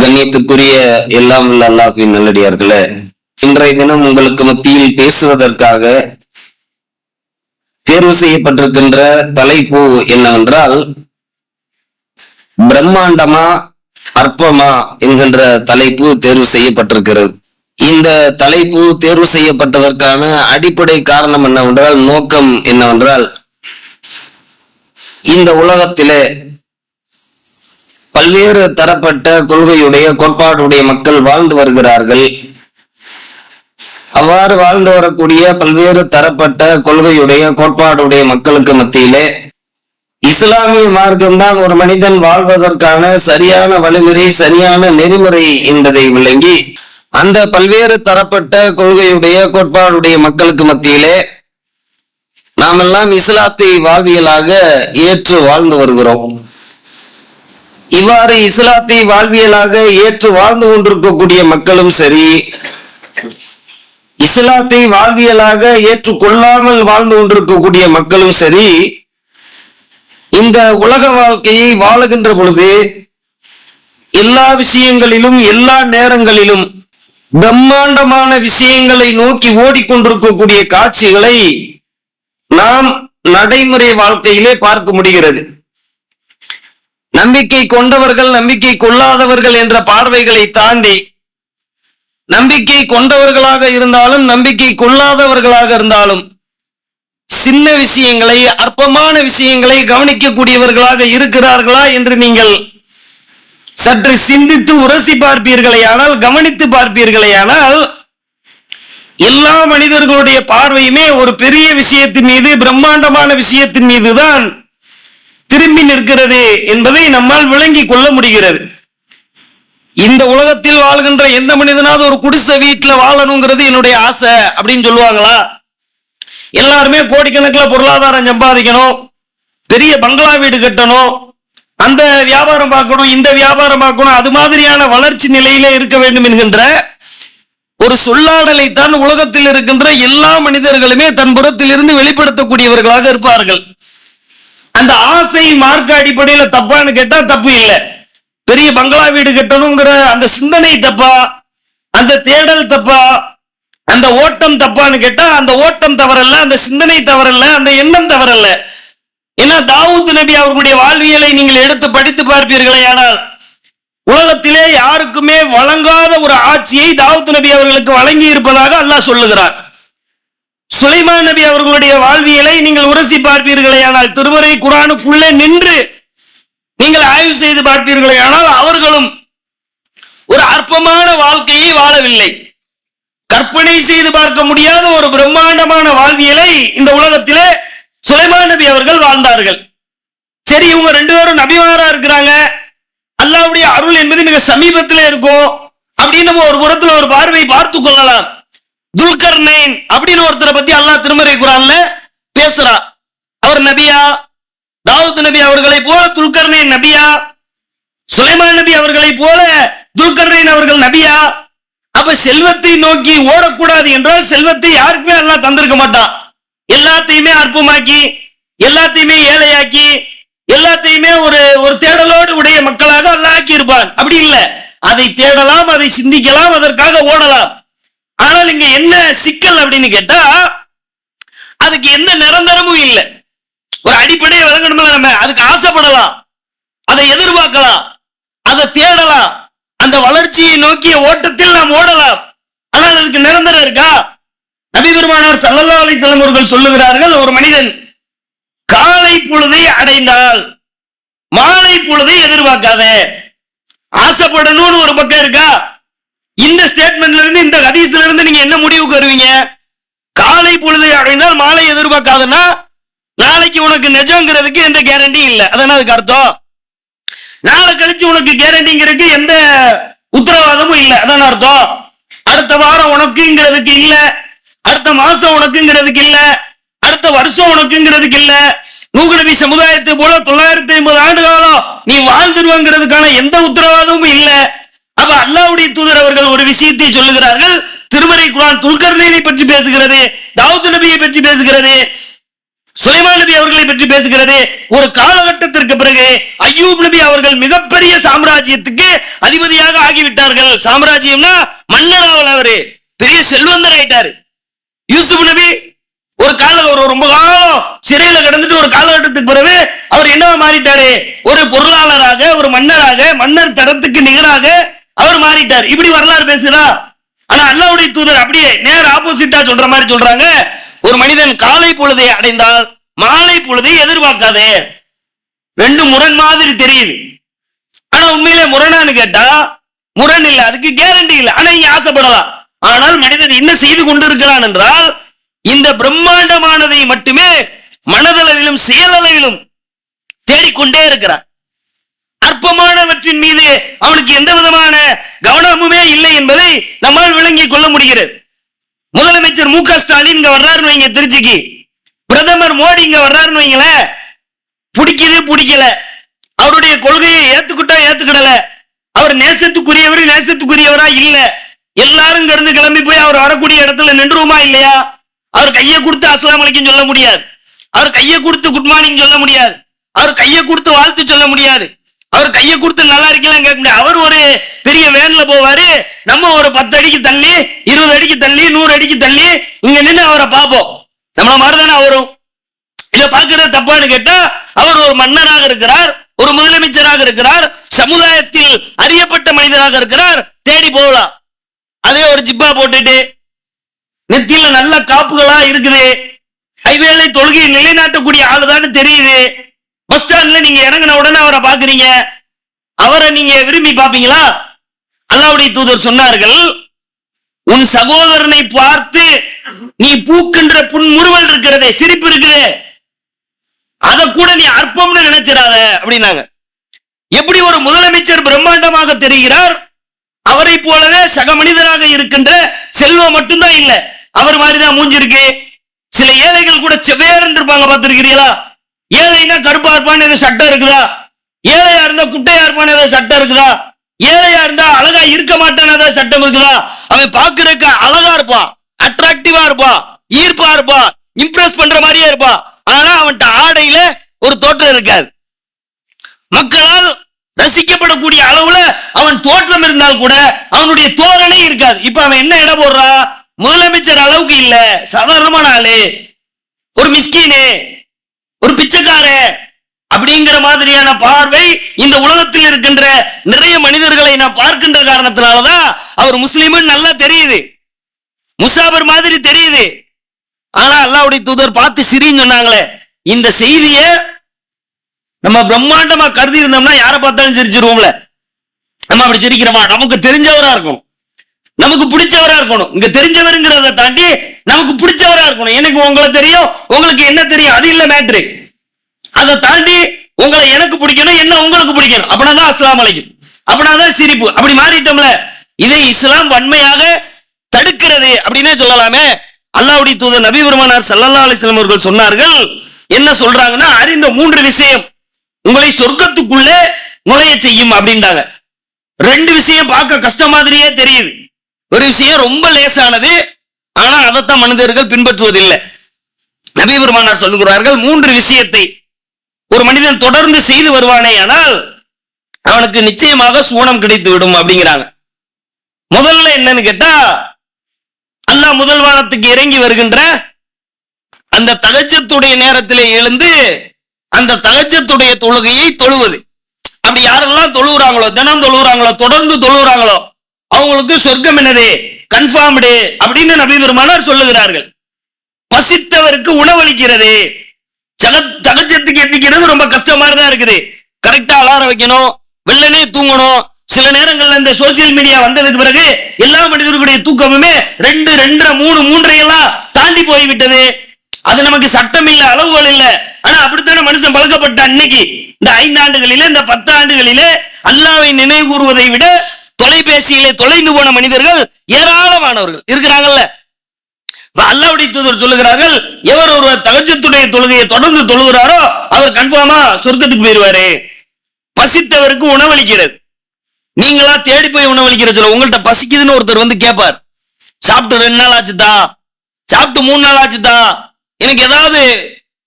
கண்ணியத்துக்குரிய எல்லாம் உள்ள அல்லாஹ்வின் நல்லடியார்களே இன்றைய தினம் உங்களுக்கு மத்தியில் பேசுவதற்காக தேர்வு செய்யப்பட்டிருக்கின்ற தலைப்பு என்னவென்றால் பிரம்மாண்டமா அற்பமா என்கின்ற தலைப்பு தேர்வு செய்யப்பட்டிருக்கிறது. இந்த தலைப்பு தேர்வு செய்யப்பட்டதற்கான அடிப்படை காரணம் என்னவென்றால் நோக்கம் என்னவென்றால் இந்த உலகத்திலே பல்வேறு தரப்பட்ட கொள்கையுடைய கோட்பாடுடைய மக்கள் வாழ்ந்து வருகிறார்கள். அவ்வாறு வாழ்ந்து வரக்கூடிய பல்வேறு தரப்பட்ட கொள்கையுடைய கோட்பாடுடைய மக்களுக்கு மத்தியிலே இஸ்லாமிய மார்க்கம்தான் ஒரு மனிதன் வாழ்வதற்கான சரியான வழிமுறை சரியான நெறிமுறை என்பதை விளங்கி அந்த பல்வேறு தரப்பட்ட கொள்கையுடைய கோட்பாடுடைய மக்களுக்கு மத்தியிலே நாமெல்லாம் இஸ்லாத்தை வாழ்வியலாக ஏற்று வாழ்ந்து வருகிறோம். இவ்வாறு இஸ்லாத்தை வாழ்வியலாக ஏற்று வாழ்ந்து கொண்டிருக்கக்கூடிய மக்களும் சரி இஸ்லாத்தை வாழ்வியலாக ஏற்றுக்கொள்ளாமல் வாழ்ந்து கொண்டிருக்கக்கூடிய மக்களும் சரி இந்த உலக வாழ்க்கையை வாழுகின்ற பொழுது எல்லா விஷயங்களிலும் எல்லா நேரங்களிலும் பிரம்மாண்டமான விஷயங்களை நோக்கி ஓடிக்கொண்டிருக்கக்கூடிய காட்சிகளை நாம் நடைமுறை வாழ்க்கையிலே பார்க்க முடிகிறது. நம்பிக்கை கொண்டவர்கள் நம்பிக்கை கொள்ளாதவர்கள் என்ற பார்வைகளை தாண்டி நம்பிக்கை கொண்டவர்களாக இருந்தாலும் நம்பிக்கை கொள்ளாதவர்களாக இருந்தாலும் சின்ன விஷயங்களை அற்பமான விஷயங்களை கவனிக்கக்கூடியவர்களாக இருக்கிறார்களா என்று நீங்கள் சற்று சிந்தித்து உரசி பார்ப்பீர்களே ஆனால் கவனித்து பார்ப்பீர்களே ஆனால் எல்லா மனிதர்களுடைய பார்வையுமே ஒரு பெரிய விஷயத்தின் மீது பிரம்மாண்டமான விஷயத்தின் மீதுதான் திரும்பி நிற்கிறது என்பதை நம்மால் விளங்கிக் கொள்ள முடிகிறது. இந்த உலகத்தில் வாழ்கின்ற எந்த மனிதனாவது ஒரு குடிசை வீட்டில் வாழணுங்கிறது என்னுடைய ஆசை அப்படின்னு சொல்லுவாங்களா? எல்லாருமே கோடிக்கணக்கில் பொருளாதாரம் சம்பாதிக்கணும். பெரிய பங்களா வீடு கட்டணும். அந்த வியாபாரம் பார்க்கணும் இந்த வியாபாரம் பார்க்கணும். அது மாதிரியான வளர்ச்சி நிலையில இருக்க வேண்டும் என்கின்ற ஒரு சொல்லாடலை தான் உலகத்தில் இருக்கின்ற எல்லா மனிதர்களுமே தன் புறத்திலிருந்து வெளிப்படுத்தக்கூடியவர்களாக இருப்பார்கள். அந்த ஆசை மார்க்க அடிப்படையில தப்பான்னு கேட்டா தப்பு இல்லை. பெரிய பங்களா வீடு கட்டணுங்கிற அந்த சிந்தனை தப்பா? அந்த தேடல் தப்பா? அந்த ஓட்டம் தப்பான்னு கேட்டா அந்த ஓட்டம் தவறல்ல அந்த சிந்தனை தவறல்ல அந்த எண்ணம் தவறல்ல. ஏன்னா தாவூத் நபி அவர்களுடைய வாழ்வியலை நீங்கள் எடுத்து படித்து பார்ப்பீர்களே ஆனால் உலகத்திலே யாருக்குமே வழங்காத ஒரு ஆட்சியை தாவூத் நபி அவர்களுக்கு வழங்கி இருப்பதாக அல்லாஹ் சொல்லுகிறார் சுலைமான் நபி அவர்களுடைய வாழ்வியலை நீங்கள் உரசி பார்ப்பீர்களே ஆனால் திருமறை குரானுக்குள்ளே நின்று நீங்கள் ஆய்வு செய்து பார்ப்பீர்களே ஆனால் அவர்களும் ஒரு அற்பமான வாழ்க்கையை வாழவில்லை. கற்பனை செய்து பார்க்க முடியாத ஒரு பிரம்மாண்டமான வாழ்வியலை இந்த உலகத்திலே சுலைமான் நபி அவர்கள் வாழ்ந்தார்கள். சரி இவங்க ரெண்டு பேரும் நபிமாரா இருக்கிறாங்க. அல்லாவுடைய அருள் என்பது மிக சமீபத்தில் இருக்கும். அப்படின்னு நம்ம ஒரு புறத்துல ஒரு பார்வை பார்த்து கொள்ளலாம். துல்கர்னைன் அப்படின்னு ஒருத்தரை பத்தி அல்லாஹ் திருமறை குரான்ல பேசுறா. அவர் நபியா தாவூத் நபி அவர்களை போல துல்கர்னைன் நபியா சுலைமான் நபி அவர்களை போல துல்கர்னைன் அவர்கள் நபியா. அப்ப செல்வத்தை நோக்கி ஓடக்கூடாது என்றால் செல்வத்தை யாருக்குமே அல்லாஹ் தந்திருக்க மாட்டான். எல்லாத்தையுமே அற்பமாக்கி எல்லாத்தையுமே ஏழையாக்கி எல்லாத்தையுமே ஒரு ஒரு தேடலோடு உடைய மக்களாக அல்லாஹ் ஆக்கி இருப்பான் அப்படி இல்லை. அதை தேடலாம் அதை சிந்திக்கலாம் அதற்காக ஓடலாம். ஆனால் இங்க என்ன சிக்கல் அப்படின்னு கேட்டா அதுக்கு எந்த நிரந்தரமும் இல்லை. ஒரு அடிப்படையை விளங்கணும்ல நம்ம அதுக்கு ஆசைப்படலாம். அதை எதிர்பார்க்கலாம். அதை தேடலாம். அந்த வளர்ச்சியை நோக்கிய ஓட்டத்தில் நாம் ஓடலாம். ஆனால் அதுக்கு நிரந்தரம் இருக்கா? நபி பெருமானார் சல்லல்லா அலிஸ்லாம் அவர்கள் சொல்லுகிறார்கள் ஒரு மனிதன் காலை பொழுதை அடைந்தால் மாலை பொழுதை எதிர்பார்க்காத. ஆசைப்படணும்னு ஒரு பக்கம் இருக்கா? இந்த ஸ்டேட்மெண்ட்ல இருந்து இந்த ஹதீஸ்ல இருந்து நீங்க என்ன முடிவுக்கு வருவீங்க காலை பொழுதை அடைந்தால் மாலை எதிர்பார்க்காதுன்னா நாளைக்கு உனக்கு நிஜங்கிறதுக்கு எந்த கேரண்டி இல்லை. அதான அதுக்கு அர்த்தம்? நாளை கழிச்சு உனக்கு கேரண்டிங்கிறதுக்கு எந்த உத்தரவாதமும் இல்லை. அதான அர்த்தம்? அடுத்த வாரம் உனக்குங்கிறதுக்கு இல்ல. அடுத்த மாசம் உனக்குங்கிறதுக்கு இல்ல. அடுத்த வருஷம் உனக்குங்கிறதுக்கு இல்ல. நூகநபி சமுதாயத்தை போல தொள்ளாயிரத்தி ஐம்பது ஆண்டு காலம் நீ வாழ்ந்துருவங்கிறதுக்கான எந்த உத்தரவாதமும் இல்லை. அப்ப அல்லாவுடைய தூதர் அவர்கள் ஒரு விஷயத்தை சொல்லுகிறார்கள். திருமறை குரான் துல்கர்ணையை பற்றி பேசுகிறது தாவூத் நபியை பற்றி பேசுகிறது சுலைமான் நபி அவர்களை பற்றி பேசுகிறது. ஒரு காலகட்டத்திற்கு பிறகு ஐயூப் நபி அவர்கள் மிகப்பெரிய சாம்ராஜ்யத்துக்கு அதிபதியாக ஆகிவிட்டார்கள். சாம்ராஜ்யம்னா மன்னராவல் அவரு. பெரிய செல்வந்தர் ஆயிட்டாரு. யூசுப் நபி ஒரு கால ஒரு ரொம்ப காலம் சிறையில கிடந்துட்டு ஒரு காலகட்டத்துக்கு பிறகு அவர் என்னவா மாறிட்டாரு? ஒரு பொருளாளராக ஒரு மன்னராக மன்னர் தரத்துக்கு நிகராக அவர் மாறிட்டார். இப்படி வரலாறு பேசுதா ஆனா அல்லாவுடைய தூதர் அப்படியே நேர் ஆப்போசிட்டா சொல்ற மாதிரி சொல்றாங்க. ஒரு மனிதன் காலை பொழுதை அடைந்தால் மாலை பொழுதை எதிர்பார்க்காதே. ரெண்டும் முரண் மாதிரி தெரியுது. ஆனா உண்மையிலே முரணான்னு கேட்டா முரண் இல்லை அதுக்கு கேரண்டி இல்லை. ஆனா இங்க ஆசைப்படலாம். ஆனால் மனிதன் என்ன செய்து கொண்டிருக்கிறான் என்றால் இந்த பிரம்மாண்டமானதை மட்டுமே மனதளவிலும் செயலளவிலும் தேடிக்கொண்டே இருக்கிறான். அற்பமானவற்றின் மீது அவனுக்கு எந்த விதமான கவனமுமே இல்லை என்பதை நம்மால் விளங்கிக் கொள்ள முடிகிறது. முதலமைச்சர் மு க ஸ்டாலின் இங்க வர்றாருன்னு வைங்க திருச்சிக்கு. பிரதமர் மோடி இங்க வர்றாருன்னு வைங்களேன் பிடிக்குது பிடிக்கல. அவருடைய கொள்கையை ஏத்துக்கிட்டா ஏத்துக்கிடல. அவர் நேசத்துக்குரியவர் நேசத்துக்குரியவரா இல்ல. எல்லாரும் கடந்து கிளம்பி போய் அவர் வரக்கூடிய இடத்துல நின்றுவோமா இல்லையா? அவர் கையை கொடுத்து அஸ்லாம் அலைக்கும் சொல்ல முடியாது. அவர் கையை கொடுத்து குட் மார்னிங் சொல்ல முடியாது. அவர் கையை கொடுத்து வாழ்த்து சொல்ல முடியாது. அவர் கையை கொடுத்து நல்லா இருக்கலாம் கேட்க முடியாது. அவர் ஒரு பெரிய வேன்ல போவாரு. நம்ம ஒரு பத்து அடிக்கு தள்ளி இருபது அடிக்கு தள்ளி நூறு அடிக்கு தள்ளி இங்க நின்று அவரை பார்ப்போம். நம்மள மாதிரி தானே அவரும்? இதை பாக்குறது தப்பான்னு கேட்டா அவர் ஒரு மன்னராக இருக்கிறார் ஒரு முதலமைச்சராக இருக்கிறார் சமுதாயத்தில் அறியப்பட்ட மனிதராக இருக்கிறார். தேடி போகலாம். அதே ஒரு ஜிப்பா போட்டுட்டு நெத்தியில நல்ல காப்புகளா இருக்குது. ஹைவேல தொழுகையை நிலைநாட்டக்கூடிய ஆளுதான்னு தெரியுது. பஸ் ஸ்டாண்ட்ல நீங்க இறங்கின உடனே அவரை பாக்குறீங்க அவரை நீங்க விரும்பி பாப்பீங்களா அல்லாவுடைய தூதர் சொன்னார்கள் உன் சகோதரனை பார்த்து நீ பூக்கின்ற புன்முறுவல் இருக்கிறதே சிரிப்பு இருக்குதே. அத கூட நீ அற்பம்னு நினைச்சிடாத அப்படின்னாங்க. எப்படி ஒரு முதலமைச்சர் பிரம்மாண்டமாக தெரிகிறார்? அவரை போலவே சக மனிதராக இருக்கின்ற செல்வம் மட்டும்தான் இல்ல அவர் மாதிரிதான் மூஞ்சிருக்கு சில ஏழைகள் கூட செவ்வேறு இருப்பாங்க பார்த்திருக்கிறீங்களா? ஏழைனா கருப்பா இருப்பான்னு ஏதோ சட்டம் இருக்குதா? ஏழையா இருந்தா குட்டையா இருப்பான்னு ஏதோ சட்டம் இருக்குதா? ஏழையா இருந்தா அழகா இருக்க மாட்டான்னு ஏதாவது சட்டம் இருக்குதா? அவன் பாக்குறதுக்கு அழகா இருப்பான் அட்ராக்டிவா இருப்பான் ஈர்ப்பா இருப்பான் இம்ப்ரெஸ் பண்ற மாதிரியே இருப்பான் ஆனா அவன்கிட்ட ஆடையில ஒரு தோற்றம் இருக்காது. மக்களால் ரசிக்கப்படக்கூடிய அளவுல அவன் தோற்றம் இருந்தால் கூட அவனுடைய தோரணை இருக்காது. இப்ப அவன் என்ன இடம் போடுறான் முதலமைச்சர் அளவுக்கு இல்ல. சாதாரணமான ஆளு. ஒரு மிஸ்கீனு ஒரு பிச்சைக்காரே அப்படிங்கிற மாதிரியான பார்வை இந்த உலகத்தில் இருக்கின்ற நிறைய மனிதர்களை நான் பார்க்கின்ற காரணத்தினாலதான் அவர் முஸ்லீம்னு நல்லா தெரியுது. முசாபர் மாதிரி தெரியுது. ஆனா அல்லாவுடைய தூதர் பார்த்து சிரின்னு சொன்னாங்களே இந்த செய்தியை நம்ம பிரம்மாண்டமா கருதி இருந்தோம்னா யாரை பார்த்தாலும் சிரிச்சிருவோம்ல. நம்ம அப்படி சிரிக்கிறோமா? நமக்கு தெரிஞ்சவரா இருக்கும் நமக்கு பிடிச்சவரா இருக்கணும். இங்க தெரிஞ்சவருங்கிறத தாண்டி நமக்கு பிடிச்சவரா இருக்கணும். எனக்கு உங்களை தெரியும். உங்களுக்கு என்ன தெரியும்? அது இல்ல மேட்ரு அதை தாண்டி உங்களை எனக்கு பிடிக்கணும் என்ன உங்களுக்கு பிடிக்கணும்? அப்படின்னா அஸ்லாம் அலைக்கும். அப்படின்னா சிரிப்பு. அப்படி மாறிட்டோம்ல. இதை இஸ்லாம் வன்மையாக தடுக்கிறது அப்படின்னே சொல்லலாமே. அல்லாவுடைய தூதர் நபி பெருமானார் சல்லல்லா அலிஸ்லாம் அவர்கள் சொன்னார்கள். என்ன சொல்றாங்கன்னா அறிந்த மூன்று விஷயம். உங்களை சொர்க்கத்துக்குள்ளே நுழைய செய்யும் அப்படின்றாங்க. ரெண்டு விஷயம் பார்க்க கஷ்டம் மாதிரியே தெரியுது. ஒரு விஷயம் ரொம்ப லேசானது. ஆனா அதைத்தான் மனிதர்கள் பின்பற்றுவதில்லை. நபி பெருமானார் சொல்லுகிறார்கள் மூன்று விஷயத்தை ஒரு மனிதன் தொடர்ந்து செய்து வருவானே ஆனால் அவனுக்கு நிச்சயமாக சூனம் கிடைத்து விடும் அப்படிங்கிறாங்க. முதல்ல என்னன்னு கேட்டா அல்லாஹ் முதல் வானத்துக்கு இறங்கி வருகின்ற அந்த தகச்சத்துடைய நேரத்தில் எழுந்து அந்த தகச்சத்துடைய தொழுகையை தொழுவது. அப்படி யாரெல்லாம் தொழுகிறாங்களோ தினம் தொழுகிறாங்களோ தொடர்ந்து தொழுகிறாங்களோ அவங்களுக்கு சொர்க்கம் என்னது? கன்ஃபார்ம்டு அப்படின்னு நபி பெருமானார் சொல்லுகிறார்கள். பசித்தவருக்கு உணவளிக்கிறது. தகச்சத்துக்கு எத்திக்கிறது ரொம்ப கஷ்டமா தான் இருக்குது கரெக்டா அலாரம் வைக்கணும் வெள்ளனே தூங்கணும். சில நேரங்கள்ல இந்த சோசியல் மீடியா வந்ததுக்கு பிறகு எல்லா மனிதர்களுடைய தூக்கமுமே ரெண்டு ரெண்டரை மூணு மூன்றை எல்லாம் தாண்டி போய்விட்டது. அது நமக்கு சட்டம் இல்ல அளவுகள் இல்ல. ஆனா அப்படித்தானே மனுஷன் பழக்கப்பட்ட அன்னைக்கு இந்த ஐந்து ஆண்டுகளிலே இந்த பத்து ஆண்டுகளிலே அல்லாவை நினைவு கூறுவதை விட தொலைபேசியிலே தொலைந்து போன மனிதர்கள் ஏராளமானவர்கள் இருக்கிறாங்கல்ல. அல்லாவுடைய தூதர் சொல்லுகிறார்கள் எவர் ஒருவர் தகஜத்துடைய தொழுகையை தொடர்ந்து தொழுகிறாரோ அவர் கன்ஃபார்மா சொர்க்கத்துக்கு போயிருவாரு. பசித்தவருக்கு உணவளிக்கிறது. நீங்களா தேடி போய் உணவளிக்கிற சொல்ல உங்கள்ட்ட பசிக்குதுன்னு ஒருத்தர் வந்து கேட்பார் சாப்பிட்டு ரெண்டு நாள் ஆச்சுதா? சாப்பிட்டு மூணு நாள் ஆச்சுதா? எனக்கு ஏதாவது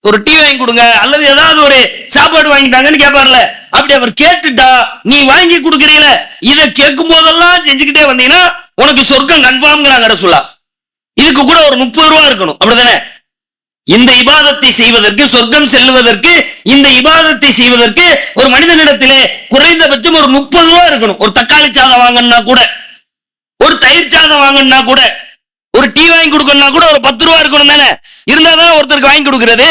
ஒரு டீ வாங்கி கொடுங்க அல்லது ஏதாவது ஒரு சாப்பாடு வாங்கிட்டாங்கன்னு கேட்பார்ல அப்படி அவர் கேட்டுட்டா நீ வாங்கி கொடுக்கறீல இதை கேட்கும் போதெல்லாம் செஞ்சுக்கிட்டே வந்தீங்கன்னா உனக்கு சொர்க்கம் கன்ஃபார்ம்ங்கிறாங்க ரசுல்லா இதுக்கு கூட ஒரு முப்பது ரூபா இருக்கணும். அப்படிதானே? இந்த இபாதத்தை செய்வதற்கு சொர்க்கம் செல்வதற்கு இந்த இபாதத்தை செய்வதற்கு ஒரு மனிதனிடத்திலே குறைந்தபட்சம் ஒரு முப்பது ரூபா இருக்கணும். ஒரு தக்காளி சாதம் வாங்கினா கூட ஒரு தயிர் சாதம் வாங்கினா கூட ஒரு டீ வாங்கி கொடுக்கணும்னா கூட ஒரு பத்து ரூபா இருக்கணும் தானே? இருந்தாதான் ஒருத்தருக்கு வாங்கி கொடுக்கறது.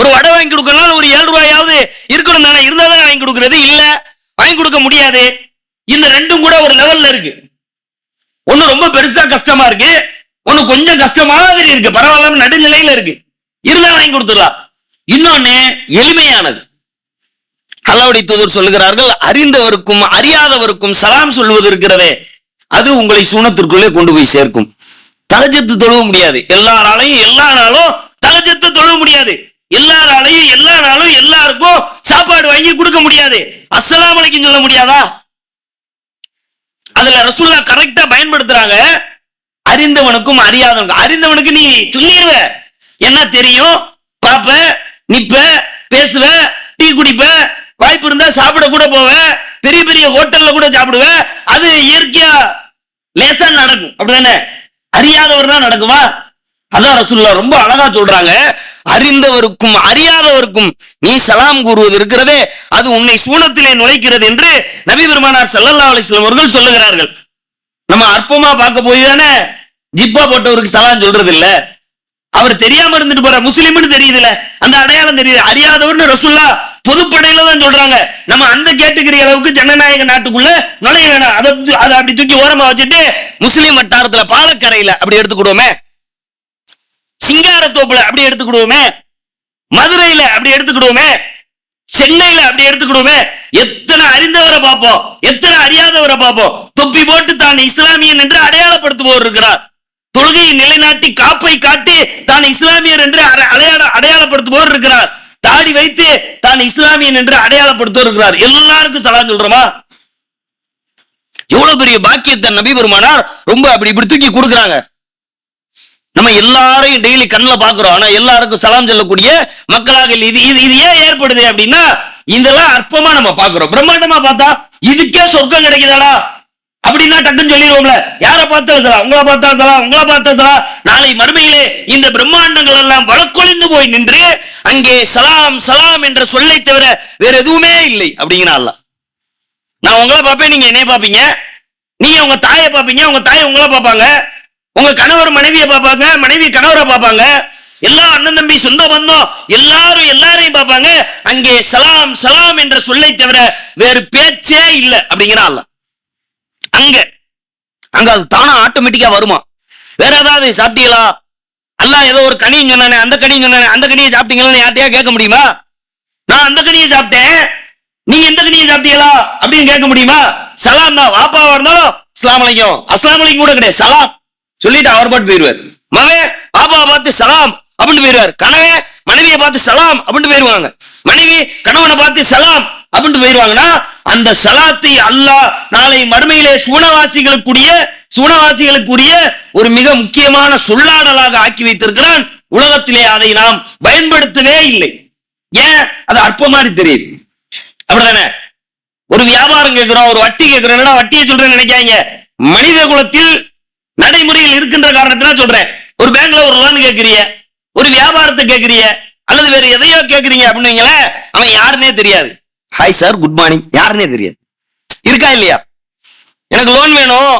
ஒரு வடை வாங்கி கொடுக்கணும்னா ஒரு ஏழு ரூபாயாவது இருக்கணும் தானே? இருந்தா தானே வாங்கி கொடுக்கறது? இல்ல வாங்கி கொடுக்க முடியாது. இந்த ரெண்டும் கூட ஒரு லெவல்ல இருக்கு. ஒன்று ரொம்ப பெருசா கஷ்டமா இருக்கு. ஒன்று கொஞ்சம் கஷ்டமா மாதிரி இருக்கு. பரவாயில்லாம நடுநிலையில இருக்கு. இருந்தா வாங்கி கொடுத்துடலாம். இன்னொன்னு எளிமையானது. அல்லாவுடைய தூதர் சொல்லுகிறார்கள் அறிந்தவருக்கும் அறியாதவருக்கும் சலாம் சொல்வது இருக்கிறதே. அது உங்களை சூனத்திற்குள்ளே கொண்டு போய் சேர்க்கும். தலைச்சத்து தொழுவ முடியாது. எல்லாராலையும் எல்லா நாளும் தலைச்சத்து தொழுவ முடியாது. எல்லாராலையும் எல்லா நாளும் எல்லாருக்கும் சாப்பாடு வாங்கி கொடுக்க முடியாது. அஸ்லாம் அலைக்கும் சொல்ல முடியாதா? அதுல ரசூல்லா கரெக்டா பயன்படுத்துறாங்க. அறிந்தவனுக்கும் அறியாதவனுக்கும். அறிந்தவனுக்கு நீ சொல்லிடுவ என்ன தெரியும்? பாப்ப நிப்ப பேசுவ டீ குடிப்ப வாய்ப்பு இருந்தா சாப்பிட கூட போவ பெரிய பெரிய ஹோட்டல்ல கூட சாப்பிடுவ. அது இயற்கையா லேசா நடக்கும். அப்படிதானே? அறியாதவர் தான் நடக்குமா? அதான் ரசூல்லா ரொம்ப அழகா சொல்றாங்க. அறிந்தவருக்கும் அறியாதவருக்கும் நீ சலாம் கூறுவது இருக்கிறதே அது உன்னை சூனத்திலே நுழைக்கிறது என்று நபி பெருமானார் சல்லல்லா அலிஸ்லாம் அவர்கள் சொல்லுகிறார்கள். நம்ம அற்பமா பார்க்க போய் தானே ஜிப்பா போட்டவருக்கு சலாம் சொல்றது இல்ல அவர் தெரியாம இருந்துட்டு போற முஸ்லீம்னு தெரியுதுல அந்த அடையாளம் தெரியுது. அறியாதவர்னு ரசுல்லா பொதுப்படையில தான் சொல்றாங்க. நம்ம அந்த கேட்டுக்கிற அளவுக்கு ஜனநாயக நாட்டுக்குள்ள நுழைய வேணாம். அதை அதை அப்படி தூக்கி ஓரமா வச்சுட்டு முஸ்லீம் வட்டாரத்துல பாலக்கரையில அப்படி எடுத்துக்கிடுவோமே சிங்காரத்தோப்புல அப்படி எடுத்துக்கிடுவோமே. மதுரையில அப்படி எடுத்துக்கிடுவோமே. சென்னையில அப்படி எடுத்துக்கிடுவோமே. எத்தனை அறிந்தவரை பார்ப்போம். எத்தனை அறியாதவரை பார்ப்போம். தொப்பி போட்டு தான் இஸ்லாமியன் என்று அடையாளப்படுத்துபவர் இருக்கிறார். தொழுகையை நிலைநாட்டி காப்பை காட்டி தான் இஸ்லாமியர் என்று அடையாள அடையாளப்படுத்துபவர் இருக்கிறார். தாடி வைத்து தான் இஸ்லாமியன் என்று அடையாளப்படுத்துவர் இருக்கிறார். எல்லாருக்கும் சலாம் சொல்றோமா? எவ்வளவு பெரிய பாக்கியத்தை நபி பெருமானார் ரொம்ப அப்படி இப்படி தூக்கி கொடுக்குறாங்க. நம்ம எல்லாரையும் டெய்லி கண்ணுல பாக்குறோம் ஆனா எல்லாருக்கும் சலாம் சொல்லக்கூடிய மக்களாக இல்லை. இது இது இது ஏன் ஏற்படுது அப்படின்னா இதெல்லாம் அற்பமா நம்ம பாக்குறோம் பிரம்மாண்டமா பார்த்தா இதுக்கே சொர்க்கம் கிடைக்குதாடா? அப்படின்னா டக்குன்னு சொல்லிடுவோம்ல. யாரை பார்த்தா சலா உங்களை பார்த்தா சலாம் உங்களை பார்த்தா சலா நாளை மறுமையிலே இந்த பிரம்மாண்டங்கள் எல்லாம் வழக்கொழிந்து போய் நின்று அங்கே சலாம் சலாம் என்ற சொல்லை தவிர வேற எதுவுமே இல்லை அப்படிங்கிற நான் உங்களை பார்ப்பேன் நீங்க என்னைய பார்ப்பீங்க. நீங்க உங்க தாயை பார்ப்பீங்க உங்க தாயை உங்களை பார்ப்பாங்க. உங்க கணவர் மனைவியை பார்ப்பாங்க மனைவி கணவரை பார்ப்பாங்க. எல்லா அண்ணன் தம்பி சொந்த பந்தம் எல்லாரும் எல்லாரையும் பார்ப்பாங்க. அங்கே சலாம் சலாம் என்ற சொல்லை தவிர வேறு பேச்சே இல்லை அப்படிங்கிறான் அங்க அங்க அது தானா ஆட்டோமேட்டிக்கா வருமா? வேற ஏதாவது சாப்பிட்டீங்களா? அல்லாஹ் ஏதோ ஒரு கனியும் சொன்னானே அந்த கனியும் சொன்னானே அந்த கனியை சாப்பிட்டீங்களான்னு யார்ட்டையா கேட்க முடியுமா? நான் அந்த கனியை சாப்பிட்டேன். நீங்க எந்த கனியை சாப்பிட்டீங்களா? அப்படின்னு கேட்க முடியுமா? சலாம் தான் வாப்பாவா இருந்தாலும் அஸ்லாம் அலைக்கும். அஸ்லாம் அலைக்கும் கூட கிடையாது. சலாம். சொல்லிட்டு அவர் பாட்டு போயிருவார். மாவே பாப்பாவை பார்த்து சலாம் அப்படின்னு போயிருவார். கணவே மனைவியை பார்த்து சலாம் அப்படின்னு போயிருவாங்க. மனைவி கணவனை பார்த்து சலாம் அப்படின்ட்டு போயிருவாங்கன்னா அந்த சலாத்தை அல்லாஹ் நாளை மறுமையிலே சூனவாசிகளுக்குரிய சூனவாசிகளுக்குரிய ஒரு மிக முக்கியமான சொல்லாடலாக ஆக்கி வைத்திருக்கிறான். உலகத்திலே அதை நாம் பயன்படுத்தவே இல்லை. ஏன்? அது அற்ப மாதிரி தெரியுது. அப்படிதானே? ஒரு வியாபாரம் கேட்கிறோம் ஒரு வட்டி கேட்கிறோம் என்னடா வட்டியை சொல்றேன்னு நினைக்காங்க மனித குலத்தில் நடைமுறையில் இருக்கின்ற காரணத்தினா சொல்றேன். ஒரு பேங்க்ல ஒரு லோன் கேட்கறிய ஒரு வியாபாரத்தை கேட்கறிய அல்லது வேற எதையோ கேட்கறீங்க அப்படின்னு வைங்களேன், அவன் யாருன்னே தெரியாது. ஹாய் சார் குட் மார்னிங் யாருன்னே தெரியாது. இருக்கா இல்லையா? எனக்கு லோன் வேணும்.